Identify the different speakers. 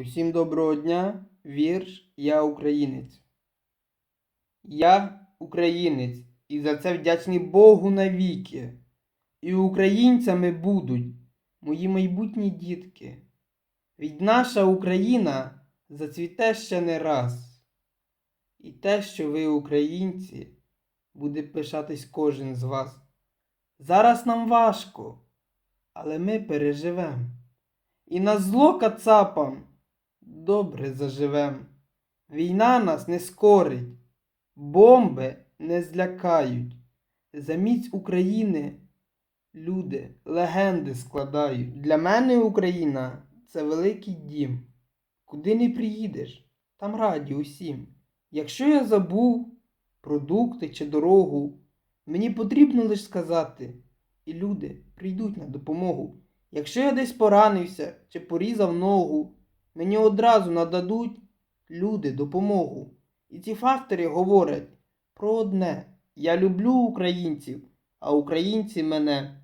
Speaker 1: Усім доброго дня, вірш Я українець. Я українець, і за це вдячний Богу навіки. І українцями будуть мої майбутні дітки. Від наша Україна зацвіте ще не раз. І те, що ви, українці, буде пишатись кожен з вас. Зараз нам важко, але ми переживем. І на зло кацапам добре заживем. Війна нас не скорить, бомби не злякають. За міць України люди легенди складають. Для мене Україна це великий дім. Куди не приїдеш, там раді усім. Якщо я забув продукти чи дорогу, мені потрібно лише сказати, і люди прийдуть на допомогу. Якщо я десь поранився чи порізав ногу, мені одразу нададуть люди допомогу. І ці фактори говорять про одне: я люблю українців, а українці мене.